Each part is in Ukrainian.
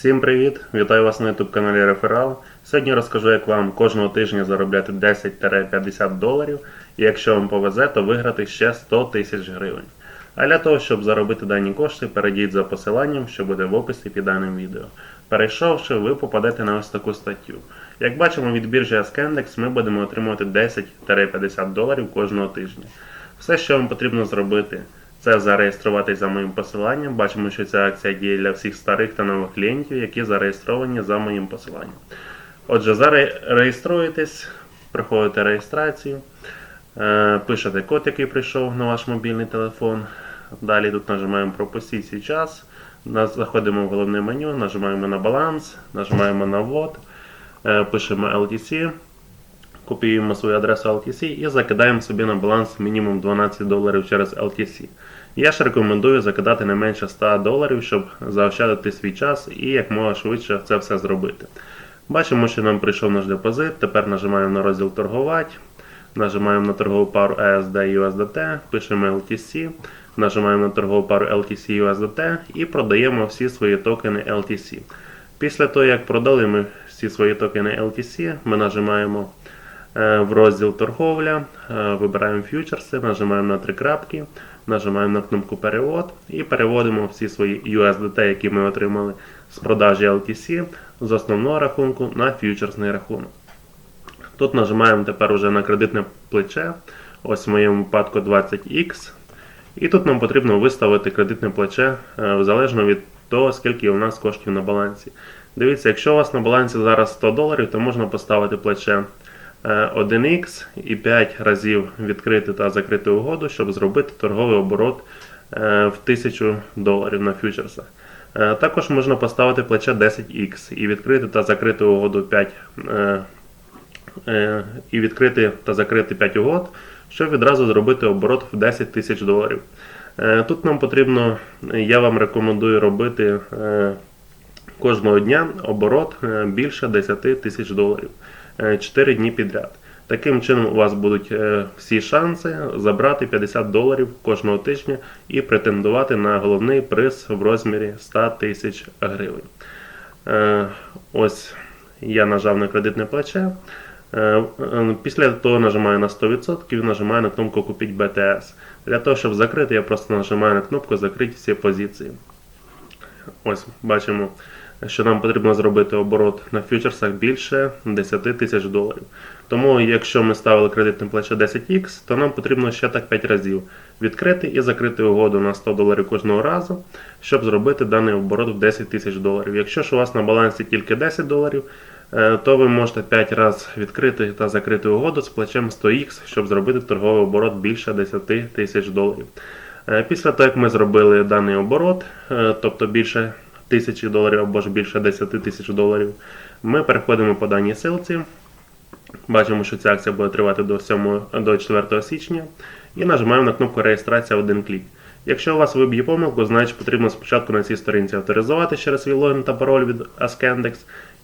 Всім привіт! Вітаю вас на YouTube каналі Реферал. Сьогодні розкажу, як вам кожного тижня заробляти 10-50 доларів, і якщо вам повезе, то виграти ще 100 тисяч гривень. А для того, щоб заробити дані кошти, перейдіть за посиланням, що буде в описі під даним відео. Перейшовши, ви попадете на ось таку статтю. Як бачимо від біржі Askendex, ми будемо отримувати 10-50 доларів кожного тижня. Все, що вам потрібно зробити, це зареєструватись за моїм посиланням. Бачимо, що ця акція діє для всіх старих та нових клієнтів, які зареєстровані за моїм посиланням. Отже, зареєструєтесь, проходите реєстрацію, е, пишете код, який прийшов на ваш мобільний телефон. Далі тут нажимаємо пропустіть час. Заходимо в головне меню, нажимаємо на баланс, нажимаємо на ввод, е, пишемо LTC, копіюємо свою адресу LTC і закидаємо собі на баланс мінімум 12 доларів через LTC. Я ж рекомендую закидати не менше 100 доларів, щоб заощадити свій час і як швидше це все зробити. Бачимо, що нам прийшов наш депозит. Тепер нажимаємо на розділ торгувати. Нажимаємо на торгову пару ESD USDT, пишемо LTC, нажимаємо на торгову пару LTC USDT і продаємо всі свої токени LTC. Після того, як продали ми всі свої токени LTC, ми нажимаємо в розділ торговля, е, вибираємо фьючерси, нажимаємо на три крапки, нажимаємо на кнопку перевод і переводимо всі свої USDT, які ми отримали з продажі LTC з основного рахунку на фьючерсний рахунок. Тут нажимаємо тепер уже на кредитне плече, ось в моєму випадку 20X. І тут нам потрібно виставити кредитне плече е, залежно від того, скільки у нас коштів на балансі. Дивіться, якщо у вас на балансі зараз 100 доларів, то можна поставити плече е, 1X і 5 разів відкрити та закрити угоду, щоб зробити торговий оборот е, в 1000 доларів на фьючерсах. Е, Також можна поставити плече 10X і відкрити та закрити угоду 5 е, е, і відкрити та закрити 5 угод, щоб відразу зробити оборот в 10 тисяч доларів. Е, Тут нам потрібно, я вам рекомендую робити е, кожного дня оборот е, більше 10 тисяч доларів 4 дні підряд. Таким чином у вас будуть е, всі шанси забрати 50 доларів кожного тижня і претендувати на головний приз в розмірі 100 тисяч гривень. Е, Ось я нажав на кредитне плече. Е, е, Після того нажимаю на 100% і нажимаю на кнопку Купіть BTS. Для того, щоб закрити, я просто нажимаю на кнопку Закрити всі позиції. Ось бачимо, що нам потрібно зробити оборот на фьючерсах більше 10 тисяч доларів. Тому, якщо ми ставили кредитне плече 10X, то нам потрібно ще так 5 разів відкрити і закрити угоду на 100 доларів кожного разу, щоб зробити даний оборот в 10 тисяч доларів. Якщо ж у вас на балансі тільки 10 доларів, е, то ви можете 5 разів відкрити та закрити угоду з плечем 100X, щоб зробити торговий оборот більше 10 тисяч доларів. Е, Після того, як ми зробили даний оборот, е, тобто більше тисячі доларів або ж більше 10 тисяч доларів, ми переходимо по даній силці. Бачимо, що ця акція буде тривати до 7, до 4 січня. І нажимаємо на кнопку реєстрація один клік. Якщо у вас виб'є помилку, значить потрібно спочатку на цій сторінці авторизувати через свій логін та пароль від Askendex,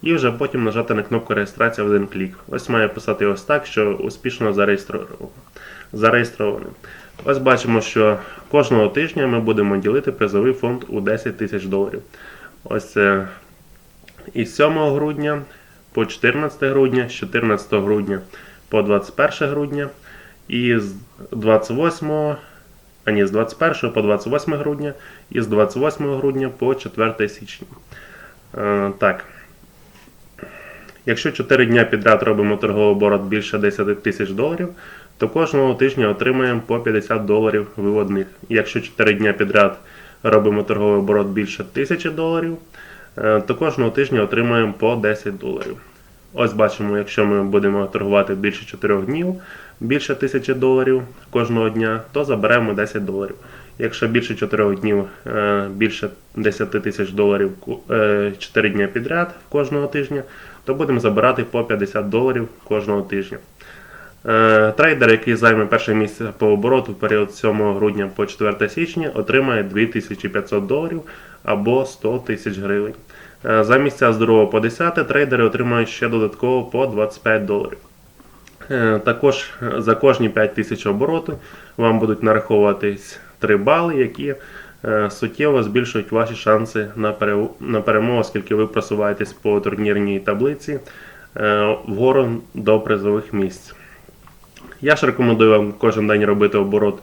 і вже потім нажати на кнопку реєстрація в один клік. Ось має писати ось так, що успішно зареєстровано. Ось бачимо, що кожного тижня ми будемо ділити призовий фонд у 10 тисяч доларів. Ось із 7 грудня по 14 грудня, з 14 грудня по 21 грудня і з 28 а ні, з 21 по 28 грудня і з 28 грудня по 4 січня. Е, так. Якщо 4 дня підряд робимо торговий оборот більше 10 тисяч доларів, то кожного тижня отримаємо по 50 доларів виводних. Якщо 4 дня підряд робимо торговий оборот більше 1000 доларів, е, то кожного тижня отримаємо по 10 доларів. Ось бачимо, якщо ми будемо торгувати більше 4 днів, більше 1000 доларів кожного дня, то заберемо 10 доларів. Якщо більше 4 днів, е, більше 10 тисяч доларів 4 дня підряд кожного тижня, то будемо забирати по 50 доларів кожного тижня. Е, Трейдер, який займе перше місце по обороту в період 7 грудня по 4 січня, отримає 2500 доларів або 100 тисяч гривень. Е, За місця з 2 по 10 трейдери отримають ще додатково по 25 доларів. Е, Також за кожні 5 тисяч обороту вам будуть нараховуватись 3 бали, які суттєво збільшують ваші шанси на, перемогу, оскільки ви просуваєтесь по турнірній таблиці вгору до призових місць. Я ж рекомендую вам кожен день робити оборот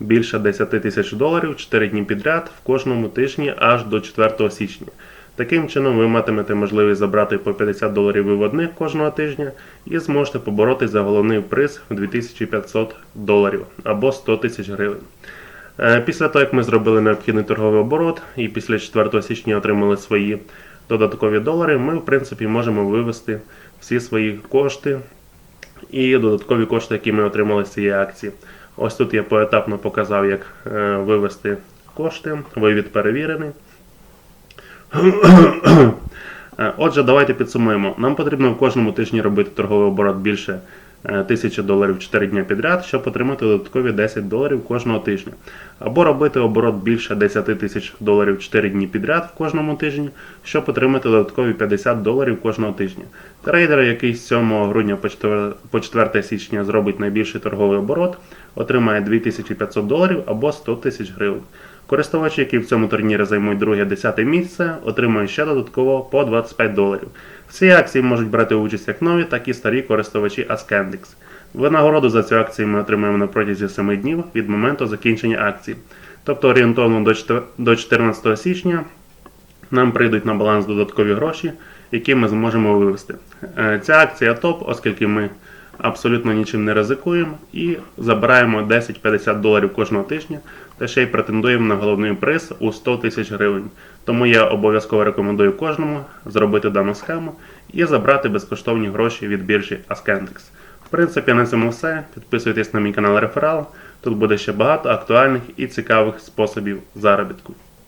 більше 10 тисяч доларів 4 дні підряд в кожному тижні аж до 4 січня. Таким чином ви матимете можливість забрати по 50 доларів виводних кожного тижня і зможете побороти за головний приз в 2500 доларів або 100 тисяч гривень. Е, Після того, як ми зробили необхідний торговий оборот і після 4 січня отримали свої додаткові долари, ми в принципі можемо вивести всі свої кошти і додаткові кошти, які ми отримали з цієї акції. Ось тут я поетапно показав, як е, вивести кошти. Вивід перевірений. Е, Отже, давайте підсумуємо. Нам потрібно в кожному тижні робити торговий оборот більше 1000 доларів 4 дня підряд, щоб отримати додаткові 10 доларів кожного тижня. Або робити оборот більше 10 тисяч доларів 4 дні підряд в кожному тижні, щоб отримати додаткові 50 доларів кожного тижня. Трейдер, який з 7 грудня по 4 січня зробить найбільший торговий оборот, отримає 2500 доларів або 100 тисяч гривень. Користувачі, які в цьому турнірі займуть друге-десяте місце, отримують ще додатково по 25 доларів. В цій акції можуть брати участь як нові, так і старі користувачі Askendix. Винагороду за цю акцію ми отримаємо на протязі 7 днів від моменту закінчення акції. Тобто орієнтовно до 14 січня нам прийдуть на баланс додаткові гроші, які ми зможемо вивести. Е, Ця акція топ, оскільки ми абсолютно нічим не ризикуємо і забираємо 10-50 доларів кожного тижня та ще й претендуємо на головний приз у 100 тисяч гривень. Тому я обов'язково рекомендую кожному зробити дану схему і забрати безкоштовні гроші від біржі Askendix. В принципі, на цьому все. Підписуйтесь на мій канал Реферал. Тут буде ще багато актуальних і цікавих способів заробітку.